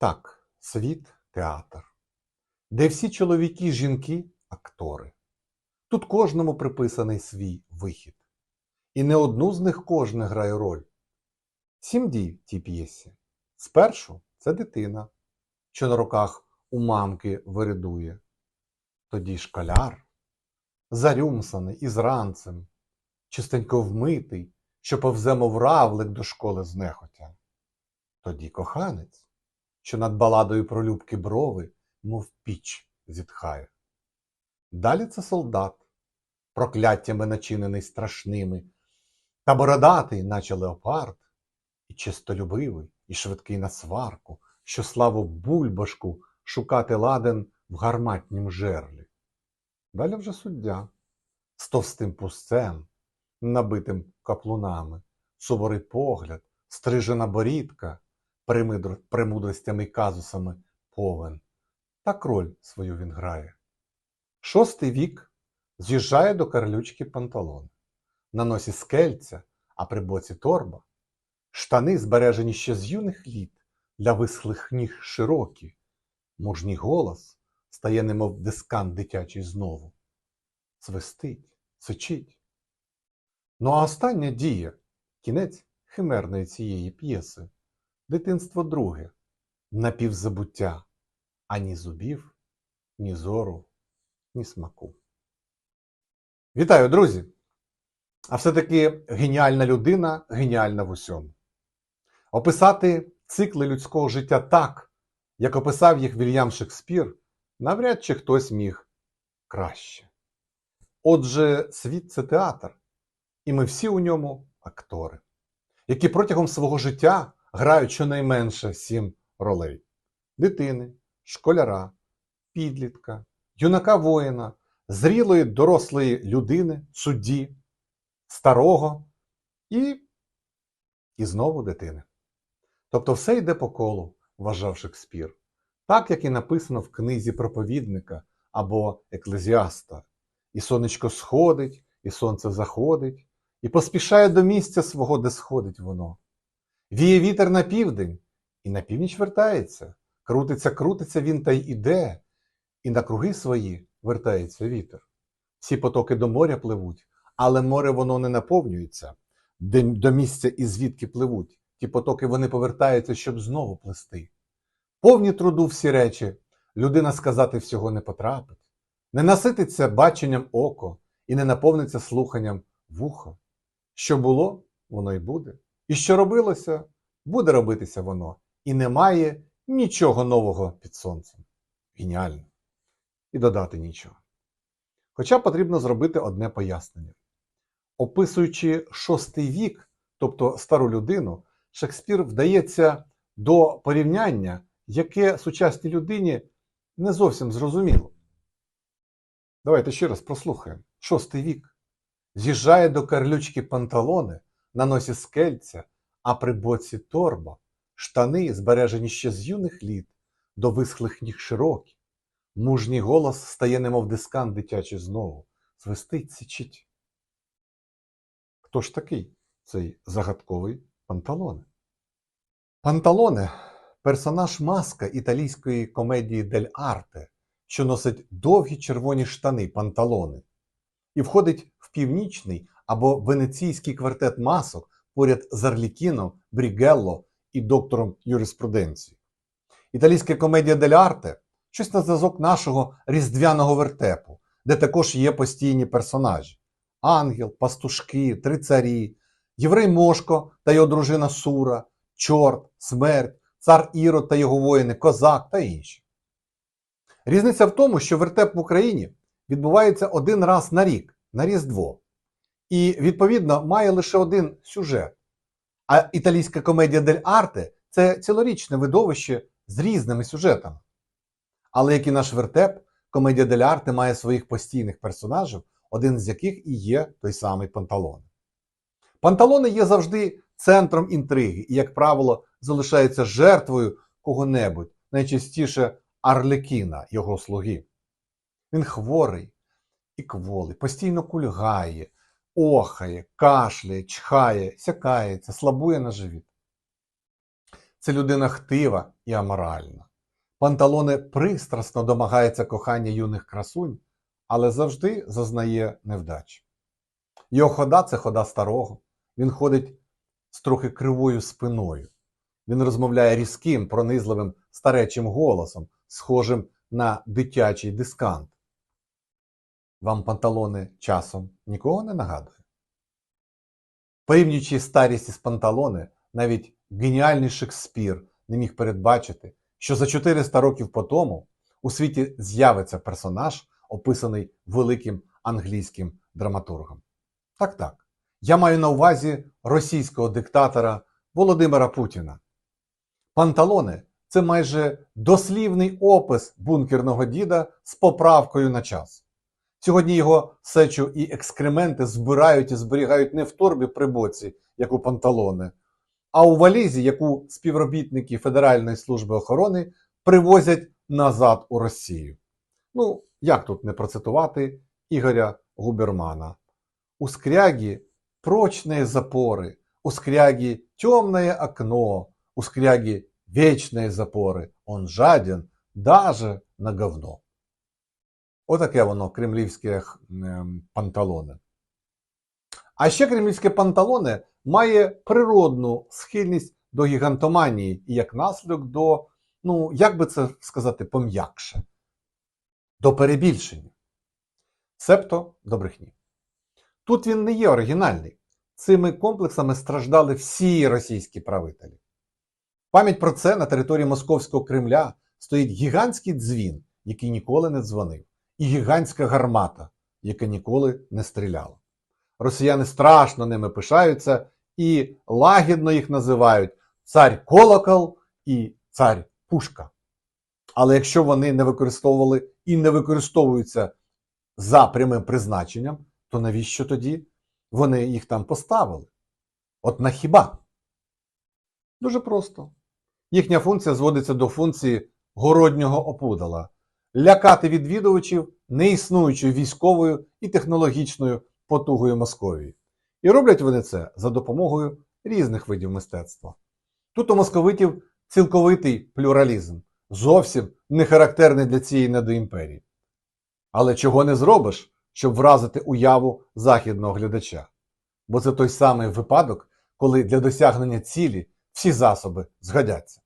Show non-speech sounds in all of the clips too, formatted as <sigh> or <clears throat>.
Так, світ театр, де всі чоловіки жінки актори. Тут кожному приписаний свій вихід. І не одну з них кожне грає роль. Сім дій в тій п'єсі. Спершу це дитина, що на руках у мамки виридує. Тоді школяр, зарюмсаний із ранцем, чистенько вмитий, що повзе, мов равлик до школи знехотя. Тоді коханець, що над баладою про любки брови, мов піч зітхає. Далі це солдат, прокляттями начинений страшними, та бородатий, наче леопард, і чистолюбивий, і швидкий на сварку, що славу бульбашку шукати ладен в гарматнім жерлі. Далі вже суддя з товстим пустцем, набитим каплунами, суворий погляд, стрижена борідка, премудростями й казусами повен. Так роль свою він грає. Шостий вік з'їжджає до карлючки панталон. На носі скельця, а при боці торба. Штани збережені ще з юних літ, для висхлих ніг широкі. Мужній голос стає немов дискант дитячий знову. Свистить, сичить. Ну а остання дія, кінець химерної цієї п'єси, дитинство друге, напівзабуття, ані зубів, ні зору, ні смаку. Вітаю, друзі! А все-таки геніальна людина геніальна в усьому. Описати цикли людського життя так, як описав їх Вільям Шекспір, навряд чи хтось міг краще. Отже, світ це театр, і ми всі у ньому актори, які протягом свого життя грають щонайменше сім ролей: дитини, школяра, підлітка, юнака воїна, зрілої дорослої людини, судді, старого і, і знову дитини. Тобто все йде по колу, вважав Шекспір, так як і написано в книзі проповідника або еклезіаста. І сонечко сходить, і сонце заходить, і поспішає до місця свого, де сходить воно. Віє вітер на південь, і на північ вертається. Крутиться, крутиться він та й іде, і на круги свої вертається вітер. Всі потоки до моря пливуть, але море воно не наповнюється до місця і звідки пливуть. Ті потоки вони повертаються, щоб знову плисти. Повні труду всі речі, людина сказати всього не потрапить, не насититься баченням око і не наповниться слуханням вухо. Що було, воно й буде. І що робилося, буде робитися воно. І немає нічого нового під сонцем. Геніально. І додати нічого. Хоча потрібно зробити одне пояснення. Описуючи шостий вік, тобто стару людину, Шекспір вдається до порівняння, яке сучасній людині не зовсім зрозуміло. Давайте ще раз прослухаємо. Шостий вік. З'їжджає до карлючки панталони, на носі скельця, а при боці торба, штани, збережені ще з юних літ, до висхлих ніг широкі. Мужній голос стає немов дискант дитячий знову, свистить, січить. Хто ж такий цей загадковий Панталоне? Панталоне персонаж маска італійської комедії Дель Арте, що носить довгі червоні штани панталони, і входить в північний або венеційський квартет масок поряд з Арлікіном, Брігелло і доктором юриспруденції. Італійська комедія Дель Арте щось на зв'язок нашого різдвяного вертепу, де також є постійні персонажі: ангел, пастушки, три царі, єврей Мошко та його дружина Сура, чорт, смерть, цар Ірод та його воїни, козак та інші. Різниця в тому, що вертеп в Україні відбувається один раз на рік, на Різдво. І, відповідно, має лише один сюжет. А італійська комедія Дель Арте це цілорічне видовище з різними сюжетами. Але як і наш вертеп, комедія Дель Арте має своїх постійних персонажів, один з яких і є той самий Панталоне. Панталони є завжди центром інтриги і, як правило, залишається жертвою кого-небудь, найчастіше Арлекіна, його слуги. Він хворий і кволий, постійно кульгає, охає, кашляє, чхає, сякається, слабує на живіт. Це людина хтива і аморальна. Панталоне пристрасно домагається кохання юних красунь, але завжди зазнає невдач. Його хода це хода старого. Він ходить з трохи кривою спиною. Він розмовляє різким, пронизливим старечим голосом, схожим на дитячий дискант. Вам панталони часом нікого не нагадує? Порівнюючи старість із панталони, навіть геніальний Шекспір не міг передбачити, що за 400 років по тому у світі з'явиться персонаж, описаний великим англійським драматургом. Так так. Я маю на увазі російського диктатора Володимира Путіна. Панталони це майже дослівний опис бункерного діда з поправкою на час. Сьогодні його сечу і екскременти збирають і зберігають не в торбі при боці, як у панталони, а у валізі, яку співробітники Федеральної служби охорони привозять назад у Росію. Ну, як тут не процитувати Ігоря Губермана? У скрягі прочные запоры, у скряги темное окно, у скряги вечные запоры. Он жаден даже на говно. Отаке воно кремлівське ем, панталоне. А ще кремлівське панталоне має природну схильність до гігантоманії і як наслідок до, ну, як би це сказати, пом'якше, до перебільшення. Себто до брехні. Тут він не є оригінальний. Цими комплексами страждали всі російські правителі. Пам'ять про це на території Московського Кремля стоїть гігантський дзвін, який ніколи не дзвонив, і гігантська гармата, яка ніколи не стріляла. Росіяни страшно ними пишаються і лагідно їх називають цар колокол і цар пушка. Але якщо вони не використовували і не використовуються за прямим призначенням, то навіщо тоді вони їх там поставили? От на хіба? Дуже просто. Їхня функція зводиться до функції городнього опудала лякати відвідувачів неіснуючою військовою і технологічною потугою Московії. І роблять вони це за допомогою різних видів мистецтва. Тут у московитів цілковитий плюралізм, зовсім не характерний для цієї недоімперії. Але чого не зробиш, щоб вразити уяву західного глядача? Бо це той самий випадок, коли для досягнення цілі всі засоби згодяться.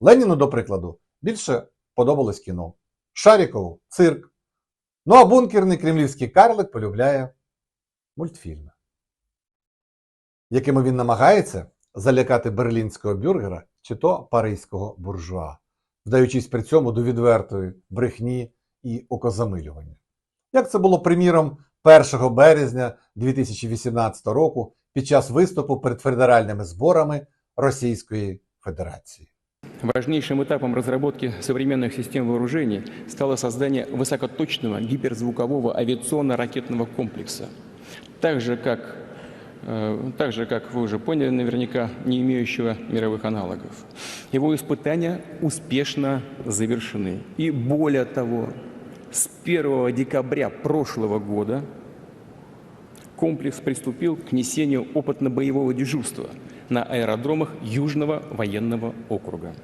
Леніну, до прикладу, більше подобалось кіно. Шарікову цирк. Ну а бункерний кремлівський карлик полюбляє мультфільми, якими він намагається залякати берлінського бюргера чи то паризького буржуа, вдаючись при цьому до відвертої брехні і окозамилювання. Як це було приміром 1 березня 2018 року під час виступу перед федеральними зборами Російської Федерації. Важнейшим этапом разработки современных систем вооружений стало создание высокоточного гиперзвукового авиационно-ракетного комплекса. Так же, как, э, так же, как вы уже поняли наверняка, не имеющего мировых аналогов. Его испытания успешно завершены. И более того, с 1 декабря прошлого года комплекс приступил к несению опытно-боевого дежурства на аэродромах Южного военного округа.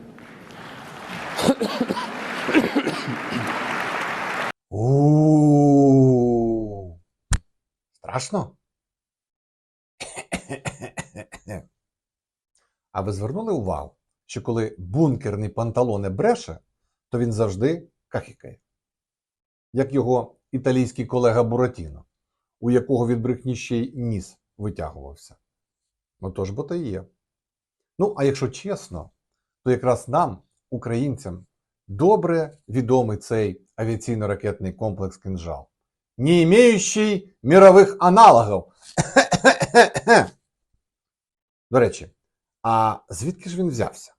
Страшно? А ви звернули увагу, що коли бункерний панталоне бреше, то він завжди кахікає. Як його італійський колега Буратіно, у якого від брехні ще й ніс витягувався. Ну то ж бо то є. Ну, а якщо чесно, то якраз нам, українцям, добре відомий цей авіаційно-ракетний комплекс «Кинжал», не імеючий мирових аналогів. <coughs> До речі, а звідки ж він взявся?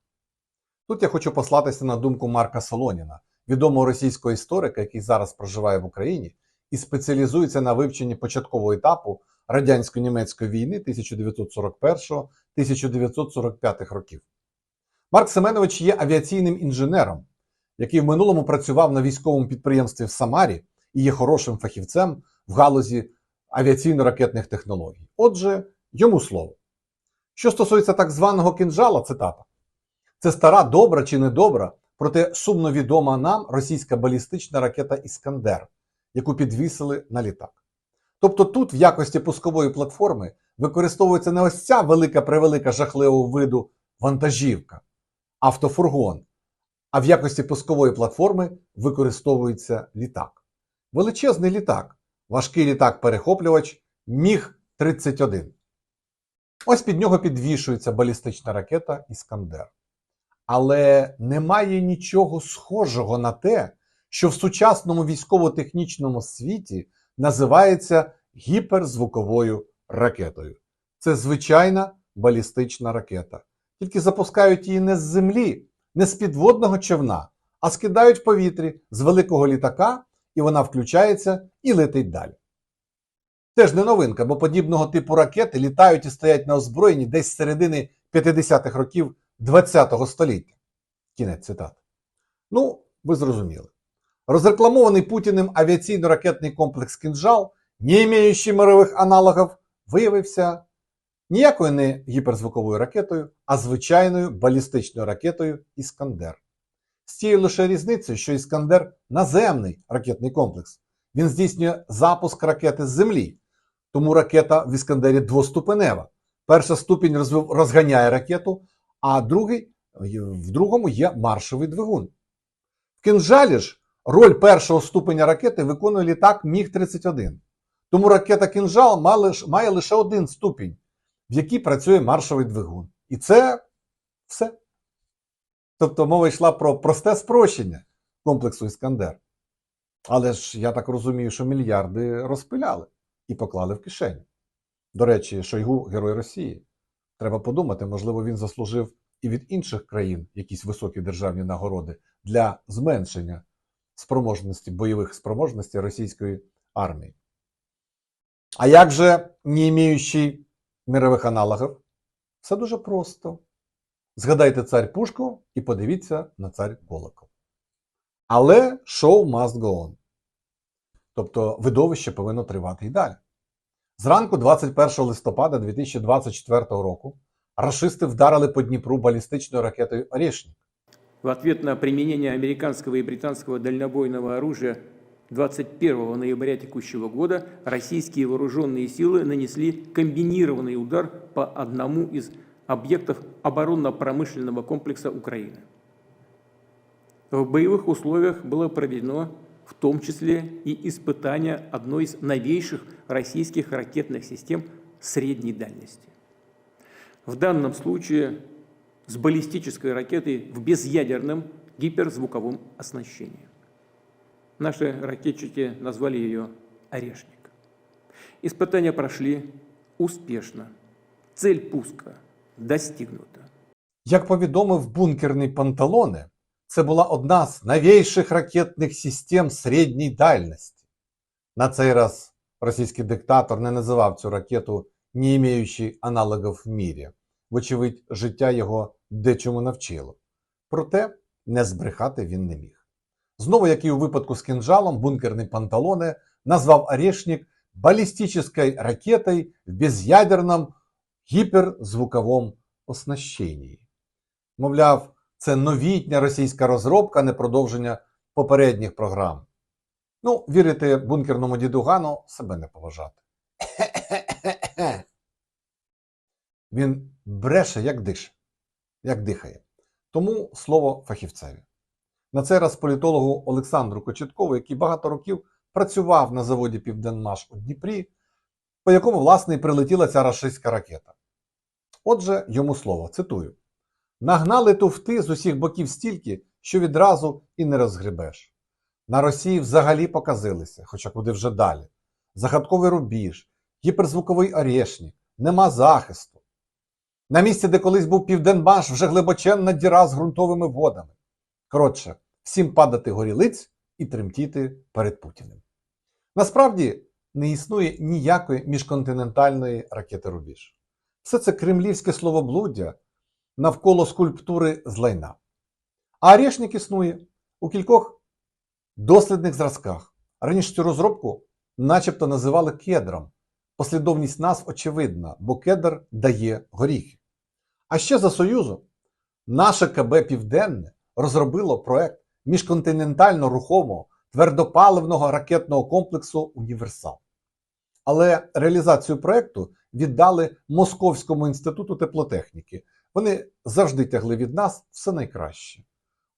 Тут я хочу послатися на думку Марка Солоніна, відомого російського історика, який зараз проживає в Україні і спеціалізується на вивченні початкового етапу радянсько-німецької війни 1941-1945 років. Марк Семенович є авіаційним інженером, який в минулому працював на військовому підприємстві в Самарі і є хорошим фахівцем в галузі авіаційно-ракетних технологій. Отже, йому слово. Що стосується так званого кинжала, цитата, Це стара, добра чи недобра, проте сумно відома нам російська балістична ракета Іскандер, яку підвісили на літак. Тобто тут в якості пускової платформи використовується не ось ця велика превелика жахливого виду вантажівка, автофургон, а в якості пускової платформи використовується літак. Величезний літак, важкий літак-перехоплювач Міг-31. Ось під нього підвішується балістична ракета Іскандер. Але немає нічого схожого на те, що в сучасному військово-технічному світі називається гіперзвуковою ракетою. Це звичайна балістична ракета. Тільки запускають її не з землі, не з підводного човна, а скидають в повітрі з великого літака, і вона включається і летить далі. Теж не новинка, бо подібного типу ракети літають і стоять на озброєнні десь з середини 50-х років ХХ століття. Кінець цитати. Ну, ви зрозуміли. Розрекламований Путіним авіаційно-ракетний комплекс «Кінжал», не маючи мирових аналогів, виявився ніякою не гіперзвуковою ракетою, а звичайною балістичною ракетою Іскандер. З тією лише різницею, що Іскандер наземний ракетний комплекс. Він здійснює запуск ракети з землі. Тому ракета в Іскандері двоступенева. Перша ступінь розганяє ракету, а другий, в другому є маршовий двигун. В кинжалі ж роль першого ступеня ракети виконує літак Міг-31. Тому ракета лиш- має лише один ступінь, в якій працює маршовий двигун. І це все. Тобто мова йшла про просте спрощення комплексу Іскандер. Але ж я так розумію, що мільярди розпиляли і поклали в кишеню. До речі, Шойгу герой Росії. Треба подумати, можливо, він заслужив і від інших країн якісь високі державні нагороди для зменшення спроможності бойових спроможностей російської армії. А як же не іміючий мирових аналогів? Все дуже просто. Згадайте цар Пушку і подивіться на цар Колокол. Але шоу must go on. Тобто видовище повинно тривати і далі. Зранку 21 листопада 2024 року рашисти вдарили по Дніпру балістичною ракетою Орєшнік. В ответ на применение американского и британского дальнобойного оружия 21 ноября текущего года российские вооруженные силы нанесли комбинированный удар по одному из объектов оборонно-промышленного комплекса Украины. В боевых условиях было проведено в том числе и испытание одной из новейших российских ракетных систем средней дальности. В данном случае с баллистической ракетой в безъядерном гиперзвуковом оснащении. Наши ракетчики назвали ее «Орешник». Испытания прошли успешно. Цель пуска достигнута. Як повідомив бункерний Панталоне, це була одна з новейших ракетних систем середньої дальності. На цей раз російський диктатор не називав цю ракету, не імеючи аналогів в мірі. Вочевидь, життя його дечому навчило. Проте не збрехати він не міг. Знову, як і у випадку з кинжалом, бункерний Панталоне назвав Орешник балістичною ракетою в без'ядерному гіперзвуковому оснащенні. Мовляв, це новітня російська розробка, не продовження попередніх програм. Ну, вірити бункерному дідугану себе не поважати. Він бреше, як дише, як дихає. Тому слово фахівцеві. На цей раз політологу Олександру Кочеткову, який багато років працював на заводі Південмаш у Дніпрі, по якому, власне, і прилетіла ця рашистська ракета. Отже, йому слово, цитую: нагнали туфти з усіх боків стільки, що відразу і не розгребеш. На Росії взагалі показилися, хоча куди вже далі. Загадковий рубіж, гіперзвуковий орешник, нема захисту. На місці, де колись був Південмаш, вже глибоченна діра з ґрунтовими водами. Коротше, всім падати горілиць і тремтіти перед Путіним. Насправді не існує ніякої міжконтинентальної ракети Рубіж. Все це кремлівське словоблуддя навколо скульптури з лайна. А Орешник існує у кількох дослідних зразках. Раніше цю розробку начебто називали кедром. Послідовність назв очевидна, бо кедр дає горіхи. А ще за Союзу Наше КБ Південне розробило проект міжконтинентально рухомого твердопаливного ракетного комплексу Універсал. Але реалізацію проекту віддали Московському інституту теплотехніки. Вони завжди тягли від нас все найкраще.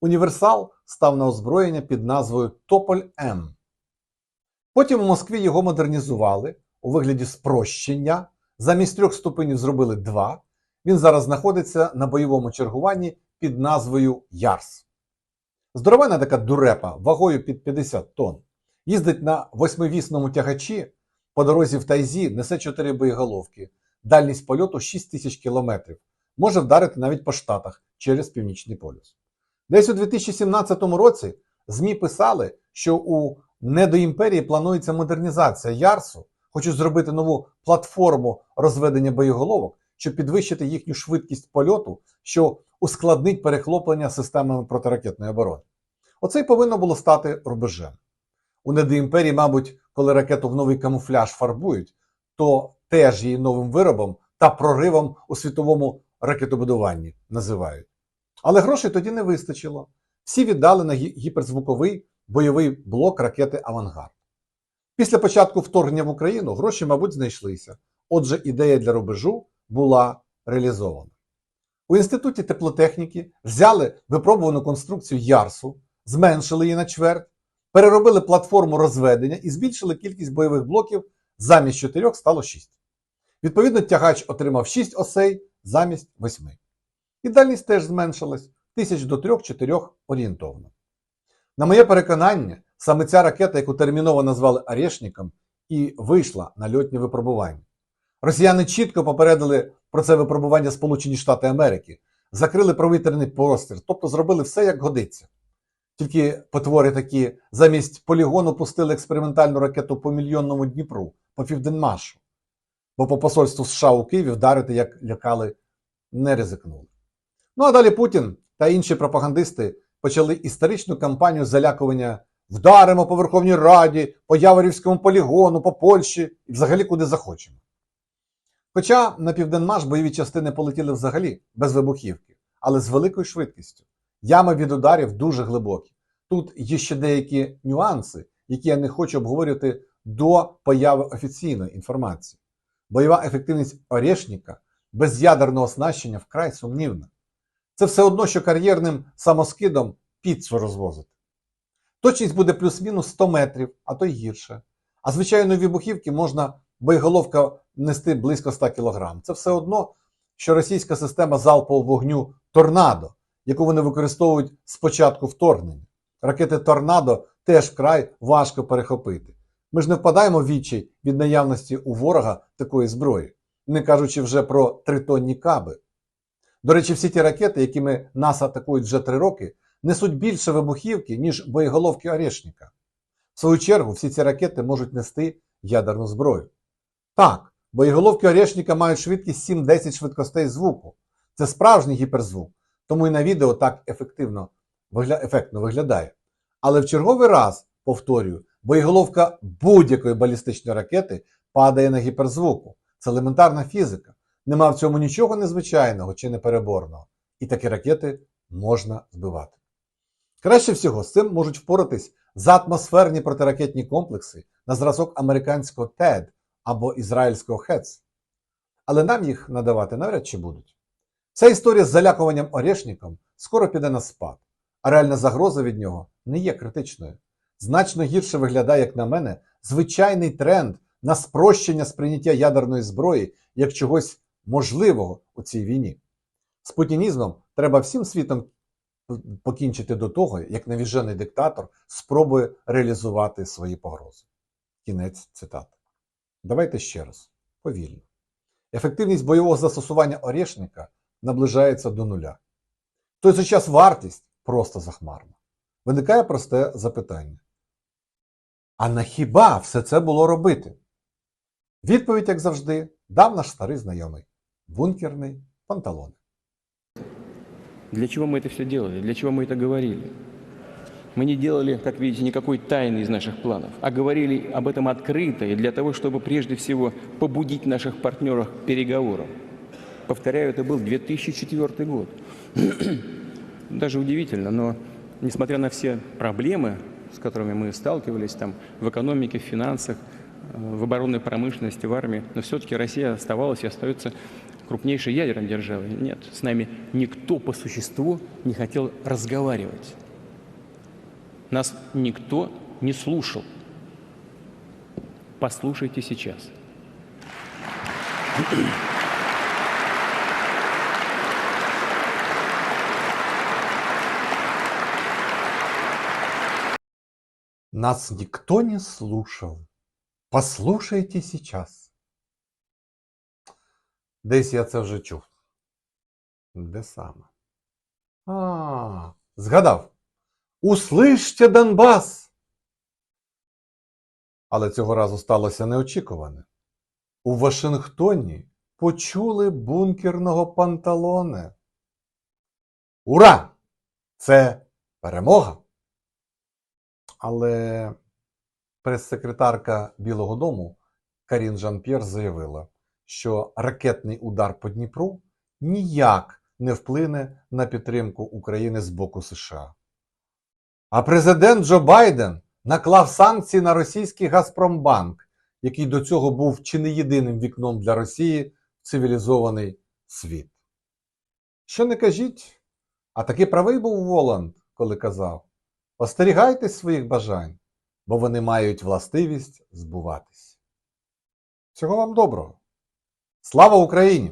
Універсал став на озброєння під назвою Тополь М. Потім у Москві його модернізували у вигляді спрощення. Замість трьох ступенів зробили два. Він зараз знаходиться на бойовому чергуванні під назвою Ярс. Здоровена така дурепа вагою під 50 тонн. Їздить на восьмивісному тягачі по дорозі в Тайзі, несе 4 боєголовки. Дальність польоту 6 тисяч кілометрів. Може вдарити навіть по Штатах через Північний полюс. Десь у 2017 році ЗМІ писали, що у недоімперії планується модернізація Ярсу, хочуть зробити нову платформу розведення боєголовок, щоб підвищити їхню швидкість польоту, що ускладнить перехлоплення системами протиракетної оборони. Оце й повинно було стати рубежем. У недоімперії, мабуть, коли ракету в новий камуфляж фарбують, то теж її новим виробом та проривом у світовому ракетобудуванні називають. Але грошей тоді не вистачило. Всі віддали на гі- гіперзвуковий бойовий блок ракети Авангард. Після початку вторгнення в Україну гроші, мабуть, знайшлися. Отже, ідея для рубежу була реалізована. У інституті теплотехніки взяли випробувану конструкцію Ярсу, зменшили її на чверть, переробили платформу розведення і збільшили кількість бойових блоків замість 4 стало 6. Відповідно, тягач отримав 6 осей замість 8. І дальність теж зменшилась тисяч до 3-4 орієнтовно. На моє переконання, саме ця ракета, яку терміново назвали Орешником, і вийшла на льотні випробування. Росіяни чітко попередили про це випробування Сполучені Штати Америки, закрили провітряний простір, тобто зробили все як годиться. Тільки потвори такі замість полігону пустили експериментальну ракету по мільйонному Дніпру, по Південмашу. Бо по посольству США у Києві вдарити, як лякали, не ризикнули. Ну а далі Путін та інші пропагандисти почали історичну кампанію залякування вдаримо по Верховній Раді, по Яворівському полігону, по Польщі і взагалі куди захочемо. Хоча на Південмаш бойові частини полетіли взагалі без вибухівки, але з великою швидкістю. Ями від ударів дуже глибокі. Тут є ще деякі нюанси, які я не хочу обговорювати до появи офіційної інформації. Бойова ефективність Орешника без ядерного оснащення вкрай сумнівна. Це все одно, що кар'єрним самоскидом піцу розвозити. Точність буде плюс-мінус 100 метрів, а то й гірше. А звичайної вибухівки можна боєголовка нести близько 100 кг. Це все одно, що російська система залпового вогню Торнадо, яку вони використовують з початку вторгнення. Ракети Торнадо теж вкрай важко перехопити. Ми ж не впадаємо в відчай від наявності у ворога такої зброї, не кажучи вже про тритонні каби. До речі, всі ті ракети, якими нас атакують вже три роки, несуть більше вибухівки, ніж боєголовки Орешника. В свою чергу, всі ці ракети можуть нести ядерну зброю. Так, боєголовки Орешника мають швидкість 7-10 швидкостей звуку. Це справжній гіперзвук, тому і на відео так ефективно, ефектно виглядає. Але в черговий раз, повторюю, боєголовка будь-якої балістичної ракети падає на гіперзвуку. Це елементарна фізика. Нема в цьому нічого незвичайного чи непереборного. І такі ракети можна збивати. Краще всього з цим можуть впоратись заатмосферні протиракетні комплекси на зразок американського ТЕД або ізраїльського ХЕЦ. Але нам їх надавати навряд чи будуть. Ця історія з залякуванням Орешником скоро піде на спад, а реальна загроза від нього не є критичною. Значно гірше виглядає, як на мене, звичайний тренд на спрощення сприйняття ядерної зброї як чогось можливого у цій війні. З путінізмом треба всім світом покінчити до того, як навіжений диктатор спробує реалізувати свої погрози. Кінець цитати. Давайте ще раз, повільно. Ефективність бойового застосування Орешника наближається до нуля. В той же час вартість просто захмарна. Виникає просте запитання. А на хіба все це було робити? Відповідь, як завжди, дав наш старий знайомий бункерний панталон. Для чего мы это все делали? Для чего мы это говорили? Мы не делали, как видите, никакой тайны из наших планов, а говорили об этом открыто и для того, чтобы прежде всего побудить наших партнеров к переговорам. Повторяю, это был 2004 год. <clears throat> Даже удивительно, но несмотря на все проблемы, с которыми мы сталкивались там, в экономике, в финансах, э, в оборонной промышленности, в армии, но все-таки Россия оставалась и остается крупнейшей ядерной державой. Нет, с нами никто по существу не хотел разговаривать. Нас никто не слушал. Послушайте сейчас. Нас никто не слушав. Послушайте сейчас. Десь я це вже чув. Де саме? А, згадав. Услышьте Донбас! Але цього разу сталося неочікуване. У Вашингтоні почули бункерного панталоне. Ура! Це перемога! Але прес-секретарка Білого Дому Карін Жан-П'єр заявила, що ракетний удар по Дніпру ніяк не вплине на підтримку України з боку США. А президент Джо Байден наклав санкції на російський Газпромбанк, який до цього був чи не єдиним вікном для Росії в цивілізований світ. Що не кажіть, а таки правий був Воланд, коли казав: остерігайтесь своїх бажань, бо вони мають властивість збуватись. Всього вам доброго. Слава Україні!